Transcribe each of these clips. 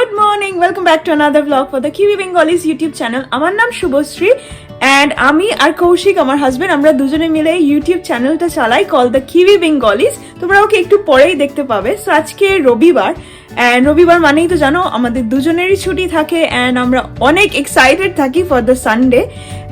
Good morning welcome back to another blog for the Kiwi Bengalis YouTube channel আমার নাম Subhashree and আমি আর কৌশিক, আমার husband আমরা দুজনে মিলে ইউটিউব চ্যানেলটা চালাই কল দ্য কিউবি বেঙ্গলিজ তোমরা ওকে একটু পরেই দেখতে পাবে। সো আজকে রবিবার অ্যান্ড রবিবার মানেই তো জানো, আমাদের দুজনেরই ছুটি থাকে অ্যান্ড আমরা অনেক এক্সাইটেড থাকি for the Sunday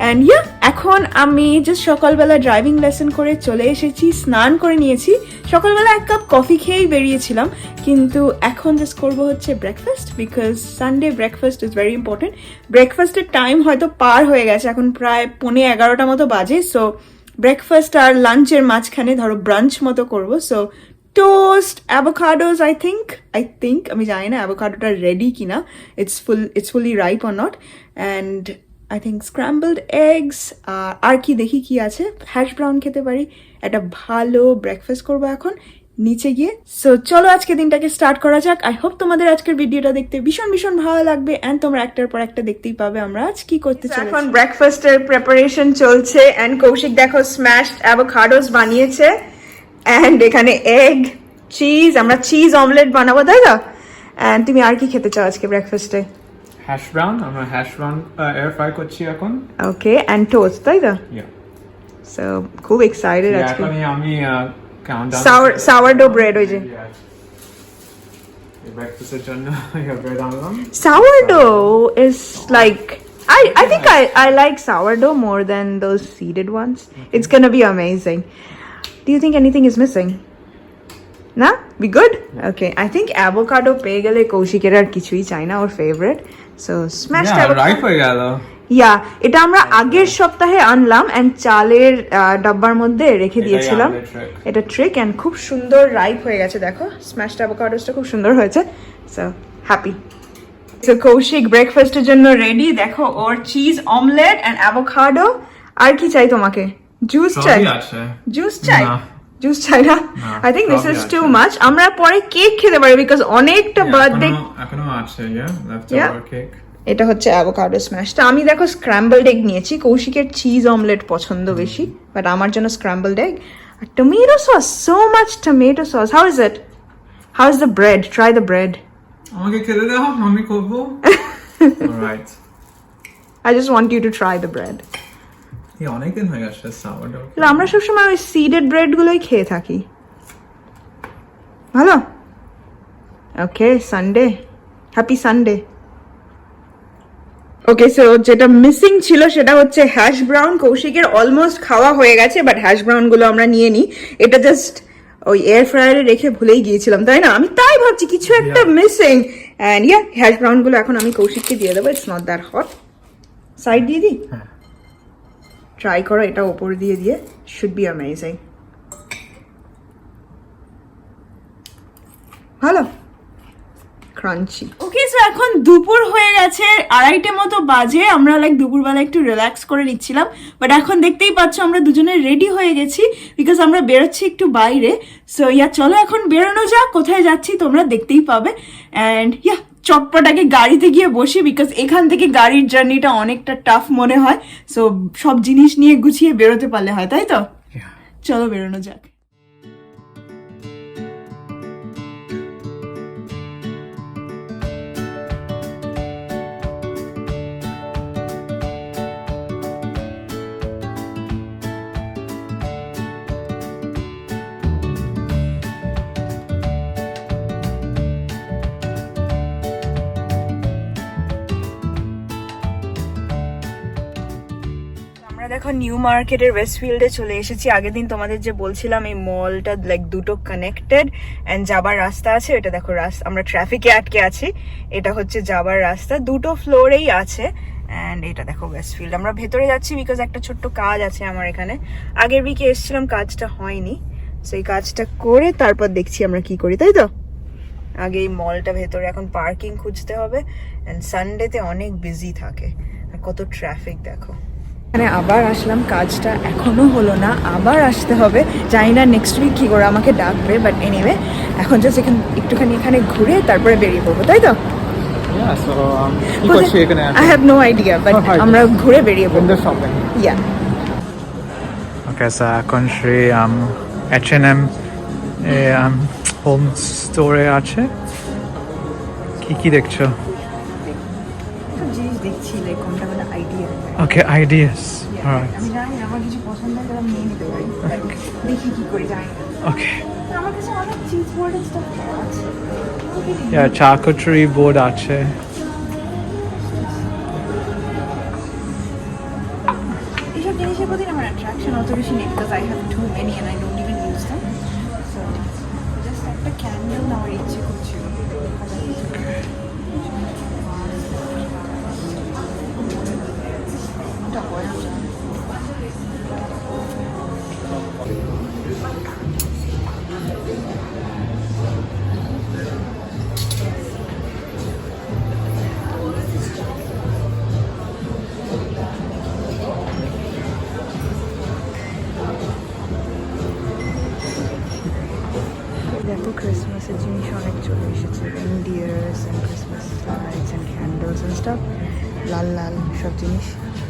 and yeah এখন আমি জাস্ট সকালবেলা ড্রাইভিং লেসন করে চলে এসেছি, স্নান করে নিয়েছি। সকালবেলা এক কাপ কফি খেয়েই বেরিয়েছিলাম, কিন্তু এখন জাস্ট করব হচ্ছে breakfast because Sunday breakfast is very important ব্রেকফাস্টের টাইম হয়তো পার হয়ে গেছে, এখন প্রায় পৌনে এগারোটা মতো বাজে সো ব্রেকফাস্ট আর লাঞ্চের মাঝখানে ধরো ব্রাঞ্চ মতো করব। So toast avocados I think I think আমি জানি না অ্যাভোকাডোটা রেডি কিনা it's full it's fully ripe or not and I think scrambled eggs আর কি দেখি কি আছে হ্যাশ ব্রাউন খেতে পারি একটা ভালো ব্রেকফাস্ট করব এখন নিচে গিয়ে সো চলো আজকে দিনটাকে স্টার্ট করা যাক আই হোপ তোমাদের আজকের ভিডিওটা দেখতে ভীষণ ভীষণ ভালো লাগবে অ্যান্ড তোমরা একটার পর একটা দেখতেই পাবে আমরা আজ কি করতে চাই এখন ব্রেকফাস্টের প্রিপারেশন চলছে অ্যান্ড কৌশিক দেখো স্ম্যাশড অ্যাভোকাডোস বানিয়েছে অ্যান্ড এখানে এগ চিজ আমরা চিজ অমলেট বানাবো তাই তো? অ্যান্ড তুমি আর কি খেতে চাও আজকে ব্রেকফাস্টে হ্যাশ ব্রাউন আমরা হ্যাশ ব্রাউন এয়ার ফ্রাই করছি এখন। ওকে অ্যান্ড টোস্ট তাই তো? Yeah. সো খুব এক্সাইটেড Yeah, আজকে। এখনই আমি কাউন্টডাউন সাওয়ার সাওয়ারডো ব্রেড ওই যে। ব্রেকফাস্টের জন্য ব্রেড আনলাম। Sourdough is like I, I think I, I like sourdough more than those seeded ones. It's gonna be amazing. Do you think anything is missing? না be good okay I think avocado পেয়ে গেলে কৌশিকের আর কিছুই চাই না ওর favourite so smash right হয়ে গেল। ইয়া এটা আমরা আগের সপ্তাহে আনলাম এন্ড চালের ডাব্বার মধ্যে রেখে দিয়েছিলাম। এটা ট্রিক এন্ড খুব সুন্দর রাইপ হয়ে গেছে দেখো। স্ম্যাশড অ্যাভোকাডোসটা খুব সুন্দর হয়েছে। সো হ্যাপি সো কৌশিক ব্রেকফাস্টের জন্য রেডি দেখো ওর চিজ অমলেট এন্ড অ্যাভোকাডো আর কি চাই তোমাকে? জুস চাই জুস চাই জুস চাই না I think this is too much আমরা পরে কেক খেতে পারি বিকজ অনেকটা বার্থডে এখনো- আছে ইয়া কেক এটা হচ্ছে অ্যাভোকাডো স্ম্যাশটা আমি দেখো স্ক্র্যাম্বলড এগ নিয়েছি। কৌশিকের চিজ অমলেট পছন্দ বেশি বাট আমার জন্য scrambled egg R tomato sauce so much tomato sauce how is it how is the bread try the bread আমাকে খেতে দাও আমি করব। Right I just want you to try the bread অনেকদিন হয়ে গেছে সাওয়ারডো আমরা সবসময় ওই সিডেড ব্রেডগুলোই খেয়ে থাকি। ভালো? Okay Sunday happy Sunday okay so যেটা মিসিং ছিল সেটা হচ্ছে হ্যাশ ব্রাউন কৌশিকের অলমোস্ট খাওয়া হয়ে গেছে বাট হ্যাশ ব্রাউনগুলো আমরা নিয়ে নিই এটা জাস্ট ওই এয়ার ফ্রায়ারে রেখে ভুলেই গিয়েছিলাম তাই না? আমি তাই ভাবছি কিছু একটা মিসিং অ্যান্ড ইয়া হ্যাশ ব্রাউনগুলো এখন আমি কৌশিককে দিয়ে দেবো it's not that hot side দিয়ে দিই? ট্রাই করো, এটা ওপর দিয়ে দিয়ে শুড বি অ্যামেজিং ভালো। ক্রাঞ্চি ওকে সো এখন দুপুর হয়ে গেছে, আড়াইটে মতো বাজে, আমরা লাইক দুপুরবেলা একটু রিল্যাক্স করে নিচ্ছিলাম বাট এখন দেখতেই পাচ্ছ আমরা দুজনে রেডি হয়ে গেছি বিকজ আমরা বেরোচ্ছি একটু বাইরে। সো ইয়া চলো এখন বেরোনো যাক, কোথায় যাচ্ছি তোমরা দেখতেই পাবে অ্যান্ড ইয়া চটপটাকে গাড়িতে গিয়ে বসি বিকজ এখান থেকে গাড়ির জার্নিটা অনেকটা টাফ মনে হয়। সো সব জিনিস নিয়ে গুছিয়ে বেরোতে পারলে হয় তাই তো? চলো বেরোনো যাক। দেখো নিউ মার্কেটের ওয়েস্টফিল্ডে চলে এসেছি। আগের দিন তোমাদের যে বলছিলাম, এই মলটা লাইক দুটো কানেক্টেড অ্যান্ড যাবার রাস্তা আছে, এটা দেখো রাস্তা, আমরা ট্রাফিকে আটকে আছি। এটা হচ্ছে যাবার রাস্তা, দুটো ফ্লোরেই আছে। অ্যান্ড এটা দেখো ওয়েস্টফিল্ড আমরা ভেতরে যাচ্ছি বিকজ একটা ছোট্ট কাজ আছে আমার এখানে। আগের উইকে এসেছিলাম, কাজটা হয়নি। সো এই কাজটা করে তারপর দেখছি আমরা কি করি, তাই তো? আগে এই মলটা ভেতরে, এখন পার্কিং খুঁজতে হবে। অ্যান্ড সানডেতে অনেক বিজি থাকে। আর কত ট্রাফিক দেখো। এখানে আবার আসলাম কাজটা এখনও হলো না আবার আসতে হবে। জানি না নেক্সট উইক কি করে আমাকে ডাকবে বাট এনিওয়ে এখন জাস্ট এখানে একটুখানি এখানে ঘুরে তারপরে বেরিয়ে পড়ব তাই তো? সো কি I have no idea but Oh, আমরা ঘুরে বেরিয়ে পড়ব। ইয়া ওকে স্যার এখন শ্রী এইচ এন এম হোম স্টোরে আছে। কি কি দেখছ? জিনিস দেখছি লাইক কোনটা মানে আইডিয়া ওকে আইডিয়াস আমি জানি আমার কিছু পছন্দ হলে আমি নিয়ে নিতে পারি। দেখি কি করে না। ওকে আমার কাছে অনেক চিজ বোর্ডের স্টাফ আছে। ইয়া চাকটরি বোর্ড আছে। এইসব জিনিসের প্রতি আমার অ্যাট্রাকশন অত বেশি নেই because I have too many and I don't even use them so just একটা ক্যান্ডেল নেওয়ার ইচ্ছে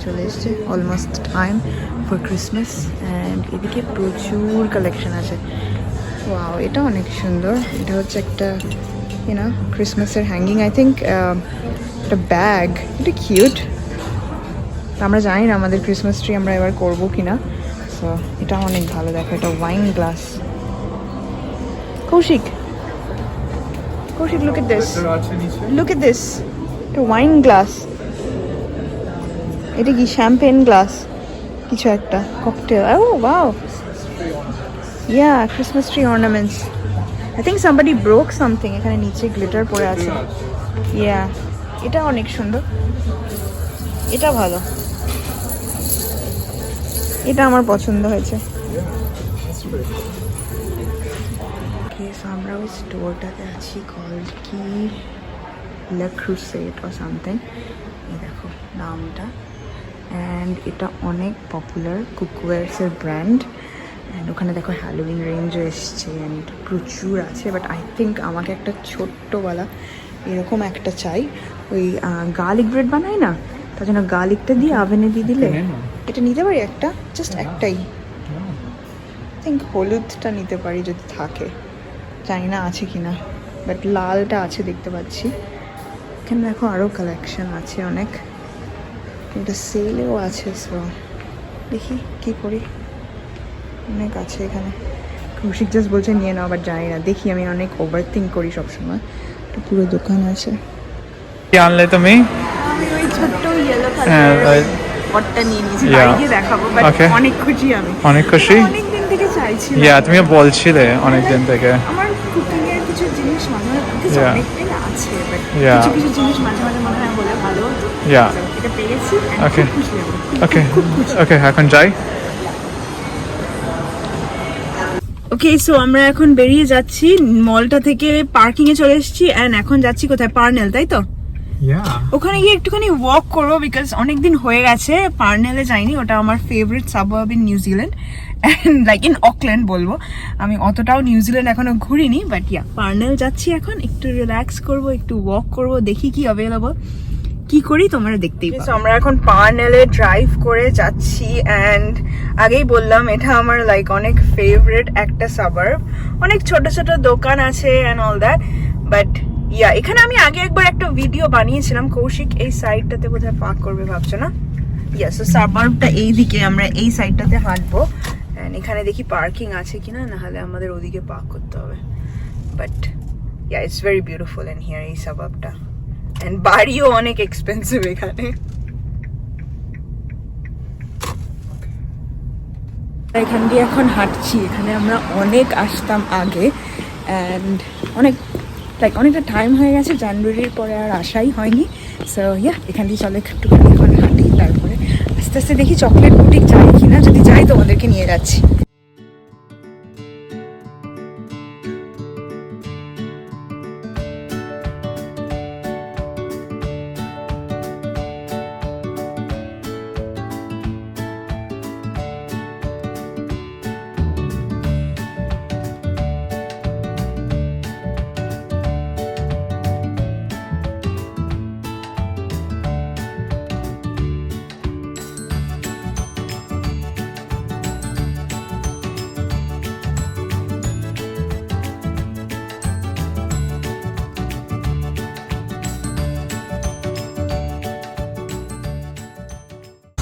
চলে এসেছে almost time for Christmas and এদিকে প্রচুর কালেকশন আছে। ওয়াও এটা অনেক সুন্দর। এটা হচ্ছে একটা ইউনো ক্রিসমাসের হ্যাঙ্গিং আই থিঙ্ক একটা ব্যাগ এটা কিউট আমরা জানি না আমাদের ক্রিসমাস ট্রি আমরা এবার করব কিনা। সো এটা অনেক ভালো দেখো এটা ওয়াইন গ্লাস কৌশিক। কৌশিক নিচে। লুক এট দিস একটা ওয়াইন গ্লাস এটা কি শ্যাম্পেন গ্লাস কিছু একটা cocktail oh wow yeah Christmas tree ornaments I think somebody broke something এখানে নিচে গ্লিটার পড়ে আছে। ইয়া এটা অনেক সুন্দর। এটা ভালো। এটা আমার পছন্দ হয়েছে। আমরা ওই স্টোরটাতে আছি কল কি? লে অর সামথিং এই দেখো, নামটা। অ্যান্ড এটা অনেক পপুলার কুকওয়ার্সের ব্র্যান্ড অ্যান্ড ওখানে দেখো হ্যালোইন রেঞ্জও এসছে অ্যান্ড প্রচুর আছে বাট আই থিঙ্ক আমাকে একটা ছোট্টওয়ালা এরকম একটা চাই। ওই গার্লিক ব্রেড বানায় না? তার জন্য গার্লিকটা দিয়ে আভেনে দিয়ে দিলে এটা নিতে পারি একটা? জাস্ট একটাই। থিঙ্ক হলুদটা নিতে পারি যদি থাকে। জানি না আছে কি না বাট লালটা আছে দেখতে পাচ্ছি। এখানে দেখো আরও কালেকশন আছে অনেক। এটা সেলেও আছে সো দেখি কি করি। অনেক আছে এখানে। কৌশিক জাস্ট বলছে নিয়ে নাও আবার জানি না। দেখি আমি অনেক ওভার থিঙ্ক করি সবসময়। তো পুরো দোকান আছে। কি আনলে তুমি? আমি ওই ছোট্ট ইয়েলো হ্যাঁ, পটটা নিয়ে নিয়েছি। বাড়ি দেখাবো বাট অনেক খুশি আমি। অনেক খুশি? অনেক দিন থেকে চাইছিলাম। ইয়া তুমি বলছিলে অনেক দিন থেকে। আমার কুকিং এর কিছু জিনিস মাঝে মাঝে কিছু আছে বাট কিছু কিছু জিনিস মাঝে মাঝে মনে হয় হলে ভালো। হতো Yeah. এটা ওকে ওকে এখন যাই। ওকে সো আমরা এখন বেরিয়ে যাচ্ছি মলটা থেকে পার্কিং এ চলে এসেছি এন্ড এখন যাচ্ছি কোথায়? পার্নেল তাই তো? ওখানে গিয়ে একটুখানি ওয়াক করব বিকজ অনেকদিন হয়ে গেছে পার্নেলে যাইনি ওটা আমার favourite suburb in New Zealand and like in Auckland বলব। আমি অতটাও নিউজিল্যান্ড এখনও ঘুরিনি বাট ইয়া পার্নেল যাচ্ছি এখন একটু রিল্যাক্স করব একটু ওয়াক করব দেখি কি অ্যাভেলেবল কি করি তোমরা দেখতেই পাবে। আমরা এখন পার্নেলে ড্রাইভ করে যাচ্ছি অ্যান্ড আগেই বললাম এটা আমার লাইক অনেক ফেভারিট একটা সাবার্ব অনেক ছোট ছোট দোকান আছে and all that but yeah এখানে আমি আগে একবার একটা ভিডিও বানিয়েছিলাম কৌশিক এই সাইডটাতে বোধহয় পার্ক করবে ভাবছ না? ইয়া সো সাবার্বটা এই দিকে আমরা এই সাইডটাতে হাঁটবো। অ্যান্ড এখানে দেখি পার্কিং আছে কিনা না হলে আমাদের ওদিকে পার্ক করতে হবে। But yeah it's very beautiful and here এই সাবাবটা অ্যান্ড বাড়িও অনেক এক্সপেন্সিভ এখানে। এখান দিয়ে এখন হাঁটছি। এখানে আমরা অনেক আসতাম আগে। অ্যান্ড অনেক লাইক অনেকটা টাইম হয়ে গেছে। জানুয়ারির পরে আর আসাই হয়নি। সো ইয়া এখান দিয়ে চলে একটুখানি এখন হাঁটি। তারপরে আস্তে আস্তে দেখি চকলেট বুটিক যাই কিনা। যদি যাই তোমাদেরকে নিয়ে যাচ্ছি।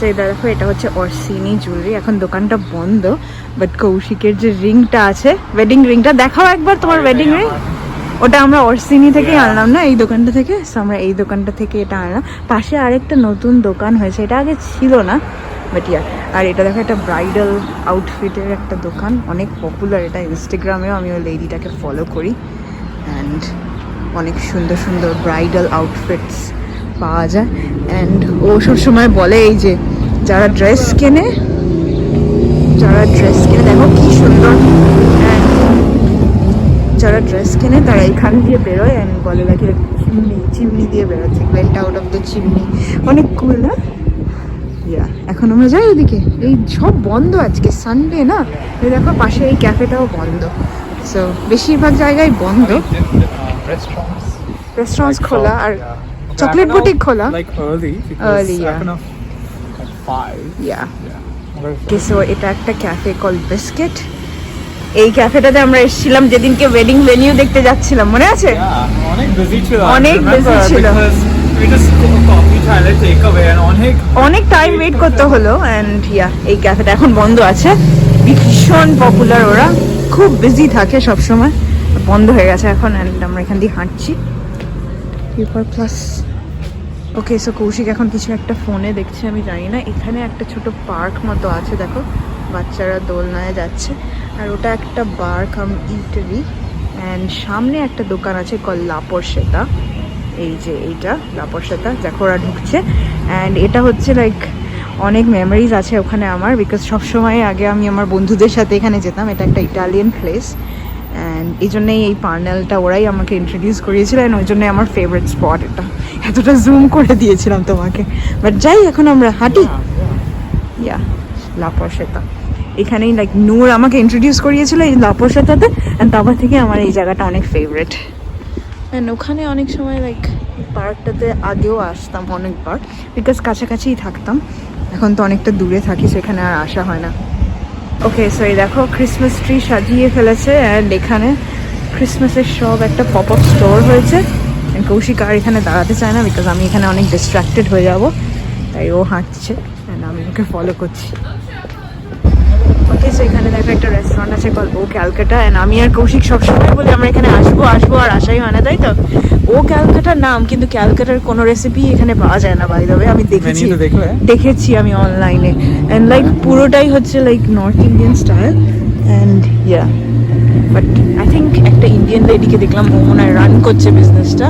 সেই দেখো এটা হচ্ছে অর্সিনি জুয়েলারি এখন দোকানটা বন্ধ বাট কৌশিকের যে রিংটা আছে ওয়েডিং রিংটা দেখাও একবার তোমার ওয়েডিং রিং ওটা আমরা অর্সিনি থেকে আনলাম না এই দোকানটা থেকে? আমরা এই দোকানটা থেকে এটা আনলাম। পাশে আরেকটা নতুন দোকান হয়েছে এটা আগে ছিল না বাট ইয়া আর এটা দেখো একটা ব্রাইডাল আউটফিটের একটা দোকান অনেক পপুলার এটা ইনস্টাগ্রামেও আমি ওই লেডিটাকে ফলো করি। অ্যান্ড অনেক সুন্দর সুন্দর ব্রাইডাল আউটফিটস পাওয়া যায়। অ্যান্ড ও সবসময় বলে এই যে যারা ড্রেস কেনে যারা ড্রেস কেনে দেখো কি সুন্দর। যারা ড্রেস কেনে তারা এখান দিয়ে বেরোয় অ্যান্ড বলে নাকি চিমনি চিমনি দিয়ে বেরোচ্ছে went out of the chimney অনেক কুল না? ইয়া এখন আমরা যাই ওদিকে। এই সব বন্ধ আজকে সানডে না? এই দেখো পাশে এই ক্যাফেটাও বন্ধ। সো বেশিরভাগ জায়গায় বন্ধ. রেস্টুরেন্টস খোলা আর Now, boutique খোলা? Like early. Because Early, yeah. Kind of at five. Yeah okay so এটা একটা ক্যাফে কল বিস্কিট এই ক্যাফেটাতে আমরা এসেছিলাম যেদিনকে ওয়েডিং ভেনিউ দেখতে যাচ্ছিলাম মনে আছে অনেক busy ছিল। অনেক busy remember ছিল। অনেক টাইম ওয়েট করতে হলো অ্যান্ড ইয়া এই ক্যাফেটা এখন বন্ধ আছে ভীষণ পপুলার ওরা খুব বিজি থাকে সব সময় বন্ধ হয়ে গেছে এখন অ্যান্ড আমরা এখান দিয়ে হাঁটছি paper plus okay so Koushik এখন কিছু একটা ফোনে দেখছে, আমি জানি না। এখানে একটা ছোট পার্ক মতো আছে, দেখো। বাচ্চারা দোলনায় যাচ্ছে। আর ওটা একটা বার কাম ইটারি অ্যান্ড সামনে একটা দোকান আছে কল লাপর সেতা এই যে এইটা লাপর সেতা দেখো ওরা ঢুকছে। অ্যান্ড এটা হচ্ছে লাইক অনেক মেমোরিজ আছে ওখানে আমার। বিকজ সবসময় আগে আমি আমার বন্ধুদের সাথে এখানে যেতাম। এটা একটা ইটালিয়ান প্লেস অ্যান্ড এই জন্যেই এই পার্নেলটা ওরাই আমাকে ইন্ট্রোডিউস করিয়েছিল অ্যান্ড ওই জন্যই আমার ফেভারিট স্পট এটা। এতটা জুম করে দিয়েছিলাম তোমাকে। বাট যাই এখন আমরা হাঁটি। ইয়া লাপরশেতা এখানেই লাইক নূর আমাকে ইন্ট্রোডিউস করিয়েছিল এই লাপরশেতাতে অ্যান্ড তারপর থেকে আমার এই জায়গাটা অনেক ফেভারিট অ্যান্ড ওখানে অনেক সময় লাইক পার্কটাতে আগেও আসতাম অনেকবার। বিকজ কাছাকাছিই থাকতাম। এখন তো অনেকটা দূরে থাকি সেখানে আর আসা হয় না। ওকে সো দেখো ক্রিসমাস ট্রি সাজিয়ে ফেলেছে অ্যান্ড এখানে ক্রিসমাসের সব একটা পপ আপ স্টোর হয়েছে। And কৌশিক আর এখানে দাঁড়াতে চায় না বিকজ আমি এখানে অনেক ডিস্ট্রাক্টেড হয়ে যাব। তাই ও হাঁটছে অ্যান্ড আমি ওকে ফলো করছি। ওকে সো এখানে দেখো একটা রেস্টুরেন্ট আছে ও ক্যালকাটা অ্যান্ড আমি আর কৌশিক সবসময় বলি আমরা এখানে আসব আসব আর আসাই হয় না, তাই তো? ও ক্যালকাটার নাম কিন্তু ক্যালকাটার কোনো রেসিপি এখানে পাওয়া যায় না বাই দ্য আমি দেখেছি। দেখেছি আমি অনলাইনে অ্যান্ড লাইক পুরোটাই হচ্ছে like north Indian style and yeah but I think একটা ইন্ডিয়ান লেডিকে দেখলাম ও মনে হয় রান করছে বিজনেসটা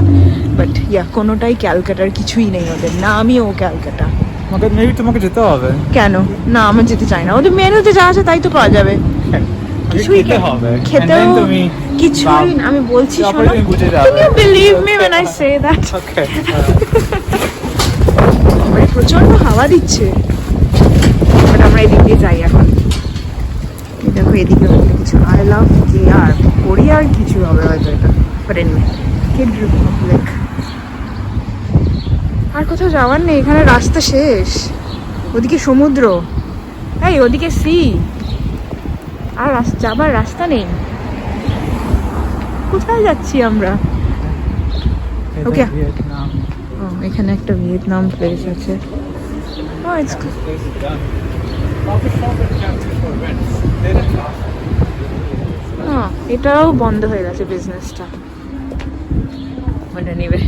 বাট ইয়া কোনোটাই ক্যালকাটার কিছুই নেই ওদের না আমি ও ক্যালকাটা। তোমাকে মেবি তোমাকে যেতে হবে। কেন? না আমার যেতে চাই না। ওদের মেনুতে যা আছে তাই তো পাওয়া যাবে। কিছুই হবে? খেতেও কিছুই না, আমি বলছি শোনো। তুমি when I say that? ওকে মানে প্রচণ্ড হাওয়া দিচ্ছে। বাট আমরা এদিক দিয়ে যাই এখন। দেখো এদিকে কিছু আই লাভ কে আর কোরিয়ার কিছু হবে হয়তো এটা। বাট এনিওয়ে কিড রিপাবলিক আর কোথাও যাওয়ার নেই এখানে রাস্তা শেষ। ওদিকে সমুদ্র। এই ওদিকে সি আর যাবার রাস্তা নেই। কোথায় যাচ্ছি আমরা? Okay. ভিয়েতনাম। ও এখানে একটা ভিয়েতনাম প্লেস আছে। এটাও বন্ধ হয়ে গেছে বিজনেসটা মানে নেবে।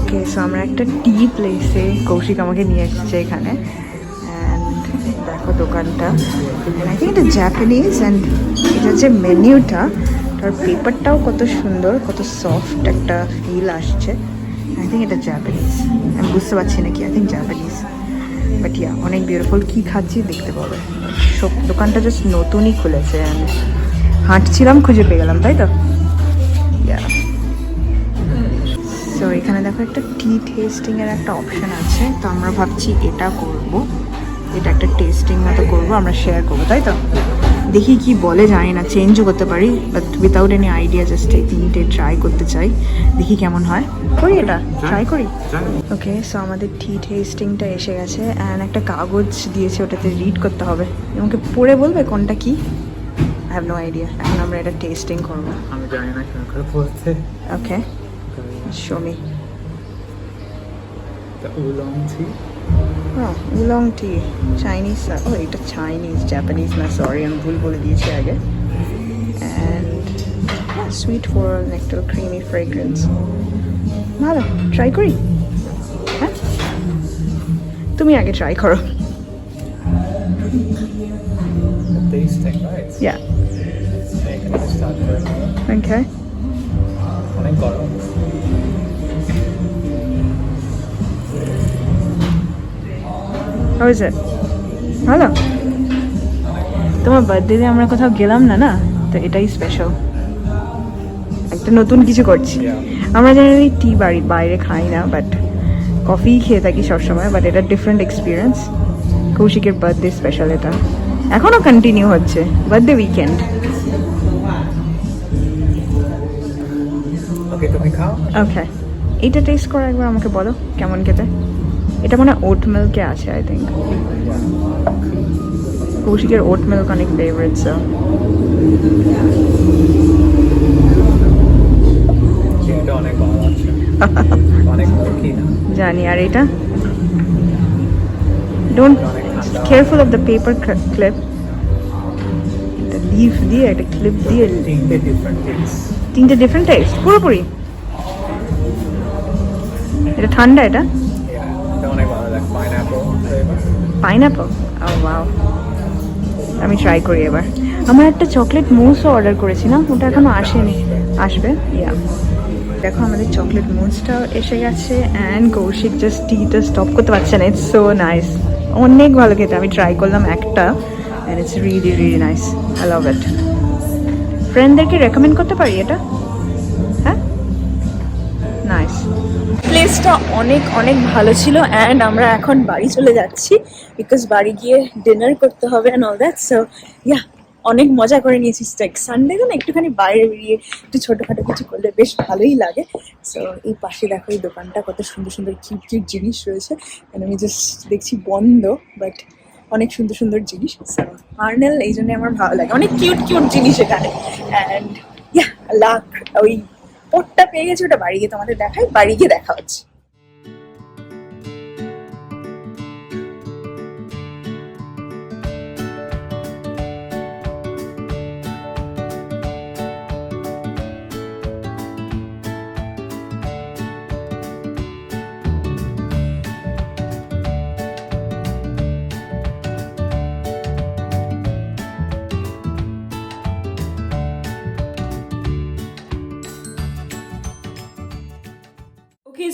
ওকে সো আমরা একটা টি প্লেসে কৌশিক আমাকে নিয়ে এসেছে এখানে। দেখো দোকানটা। আই থিঙ্ক এটা জাপানিজ অ্যান্ড এটা যে মেনিউটা তার পেপারটাও কত সুন্দর, কত সফট একটা ফিল আসছে। আই থিঙ্ক এটা জাপানিজ আমি বুঝতে পারছি না কি I think Japanese but yeah অনেক বিউটিফুল কী খাচ্ছি দেখতে পাবে। সব দোকানটা জাস্ট নতুনই খুলেছে। and হাঁটছিলাম, খুঁজে পেয়ে গেলাম, তাই তো? ইয়া সো এখানে দেখো একটা টি টেস্টিং এর একটা অপশন আছে। তো আমরা ভাবছি এটা করব। এটা একটা টেস্টিং মতো করব আমরা শেয়ার করব তাই তো? দেখি কি বলে জানি না চেঞ্জও করতে পারি but without any idea just এই তিনটে ট্রাই করতে চাই দেখি কেমন হয়। করি এটা? ট্রাই করি? ওকে সো আমাদের টি টেস্টিংটা এসে গেছে অ্যান্ড একটা কাগজ দিয়েছে ওটাতে রিড করতে হবে। আমাকে পড়ে বলবে কোনটা কি? আই হ্যাভ নো আইডিয়া এখন আমরা এটা টেস্টিং করব। আমি জানি না করে okay show me The oolong tea. উলং T Chinese ও এটা চাইনিজ জাপানিজ না সরি আমি ভুল বলে দিয়েছি আগে and sweet floral nectar creamy fragrance ভালো ট্রাই করি হ্যাঁ তুমি আগে ট্রাই করো tasting, right? ইয়া এখানে start করে ওকে অনেক গরম How is it? ভালো? তোমার বার্থডেতে আমরা কোথাও গেলাম না না? তো এটাই স্পেশাল একটা নতুন কিছু করছি। আমরা জেনারেলি টি বাড়ি বাইরে খাই না বাট কফি খেয়ে থাকি সবসময় বাট এটা ডিফারেন্ট এক্সপিরিয়েন্স কৌশিকের বার্থডে স্পেশাল এটা। এখনও কন্টিনিউ হচ্ছে বার্থডে উইকেন্ড ওকে এইটা টেস্ট করো একবার আমাকে বলো কেমন খেতে? এটা মনে ওট মিল্কে আছে আই থিঙ্ক কৌশিকের ওট মিল্ক অনেক ফেভারিট জানি আর এটা? Don't careful of the paper clip leaf দিয়ে একটা ক্লিপ দিয়ে তিনটে ডিফারেন্ট টেস্ট তিনটে পুরোপুরি। এটা ঠান্ডা এটা? পাইনাপল ও ওয়াও আমি ট্রাই করি এবার। আমার একটা চকলেট মুসও অর্ডার করেছিলাম ওটা এখনও আসেনি। আসবে? ইয়া দেখো, আমাদের চকলেট মুসটাও এসে গেছে অ্যান্ড কৌশিক জাস্ট টিটা স্টপ করতে পারছে না। ইটস সো নাইস অনেক ভালো খেতে। আমি ট্রাই করলাম একটা and it's really really nice I love it ফ্রেন্ডদেরকে রেকমেন্ড করতে পারি এটা? প্লেসটা অনেক অনেক ভালো ছিল অ্যান্ড আমরা এখন বাড়ি চলে যাচ্ছি বিকজ বাড়ি গিয়ে ডিনার করতে হবে and all that so yeah অনেক মজা করে নিয়েছি স্টেক সানডে না একটুখানি বাইরে বেরিয়ে একটু ছোটোখাটো কিছু করলে বেশ ভালোই লাগে। সো এই পাশে দেখো এই দোকানটা, কত সুন্দর সুন্দর কিউট কিউট জিনিস রয়েছে। আমি জাস্ট দেখছি বন্ধ বাট অনেক সুন্দর সুন্দর জিনিস। সো আর্নেল এই জন্য আমার ভালো লাগে। অনেক কিউট কিউট জিনিস এখানে। অ্যান্ড ইয়া লাখ, ওই পটটা পেয়ে গেছে ওটা বাড়ি গিয়ে তোমাদের দেখাই বাড়ি গিয়ে দেখা হচ্ছে।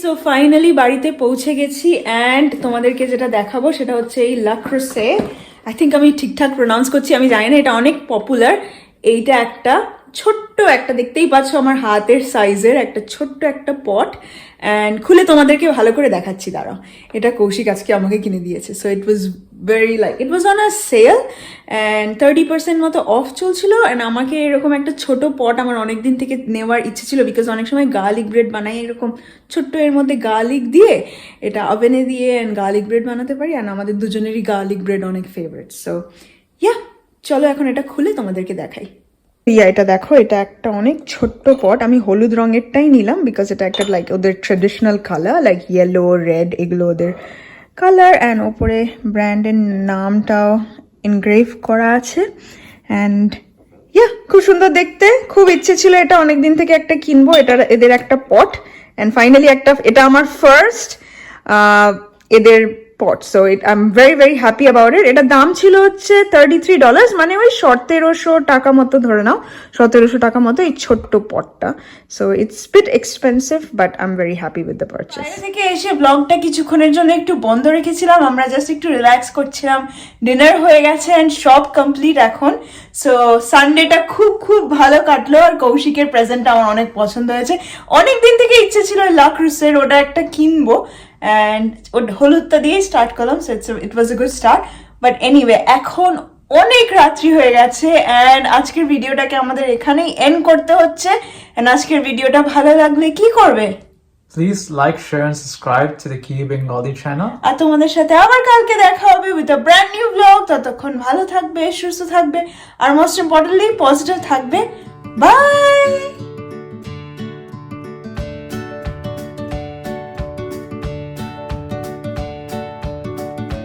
সো ফাইনালি বাড়িতে পৌঁছে গেছি অ্যান্ড তোমাদেরকে যেটা দেখাবো সেটা হচ্ছে এই লাক্রোসে আই থিঙ্ক আমি ঠিকঠাক প্রোনাউন্স করছি, আমি জানি না, এটা অনেক পপুলার এইটা একটা ছোট্ট একটা, দেখতেই পাচ্ছ আমার হাতের সাইজের একটা ছোট্ট একটা পট অ্যান্ড খুলে তোমাদেরকে ভালো করে দেখাচ্ছি, দাঁড়াও। এটা কৌশিক আজকে আমাকে কিনে দিয়েছে so it was very like it was on a sale and thirty percent মতো অফ চলছিল অ্যান্ড আমাকে এরকম একটা ছোট পট আমার অনেক দিন থেকে নেওয়ার ইচ্ছে ছিল বিকজ অনেক সময় গার্লিক ব্রেড বানাই এরকম ছোট্ট এর মধ্যে গার্লিক দিয়ে এটা ওভেনে দিয়ে অ্যান্ড গার্লিক ব্রেড বানাতে পারি অ্যান্ড আমাদের দুজনেরই গার্লিক ব্রেড অনেক ফেভারিট সো ইয়া চলো এখন এটা খুলে তোমাদেরকে দেখাই। ইয়া, এটা দেখো, এটা একটা অনেক ছোট্ট পট আমি হলুদ রঙেরটাই নিলাম বিকজ এটা একটা লাইক ওদের traditional colour like yellow red এগুলো ওদের কালার অ্যান্ড ওপরে ব্র্যান্ডের নামটাও এনগ্রেভ করা আছে। অ্যান্ড ইয়া খুব সুন্দর দেখতে। খুব ইচ্ছে ছিল এটা অনেক দিন থেকে একটা কিনবো। এটা এদের একটা পট অ্যান্ড ফাইনালি একটা, এটা আমার ফার্স্ট এদের pot so it I am very very happy about it এটার দাম ছিল হচ্ছে থার্টি থ্রি ডলার্স মানে ওই সতেরোশো টাকা মতো ধরে নাও সতেরোশো টাকা মতো এই ছোট্ট পটটা so it's bit expensive but I am very happy with the purchase থেকে এসে ব্লগটা কিছুক্ষণের জন্য একটু বন্ধ রেখেছিলাম। আমরা জাস্ট একটু রিল্যাক্স করছিলাম। ডিনার হয়ে গেছে অ্যান্ড সব কমপ্লিট এখন। সো সানডেটা খুব খুব ভালো কাটলো। আর কৌশিকের প্রেজেন্টটা আমার অনেক পছন্দ হয়েছে। অনেক দিন থেকে ইচ্ছে ছিল লাক্রুসের ওটা একটা কিনবো। অ্যান্ড হলুদটা দিয়েই স্টার্ট করলাম so it's it was a good start but anyway এখন অনেক রাত্রি হয়ে গেছে অ্যান্ড আজকের ভিডিওটাকে আমাদের এখানেই এন্ড করতে হচ্ছে। অ্যান্ড আজকের ভিডিওটা ভালো লাগলে কি করবে? Please like, share, and subscribe to the Key Bengali channel. আর তোমাদের সাথে আবার কালকে দেখা হবে with a brand new blog ততক্ষণ ভালো থাকবে সুস্থ থাকবে আর মোস্ট ইম্পর্টেন্টলি পজিটিভ থাকবে। বাই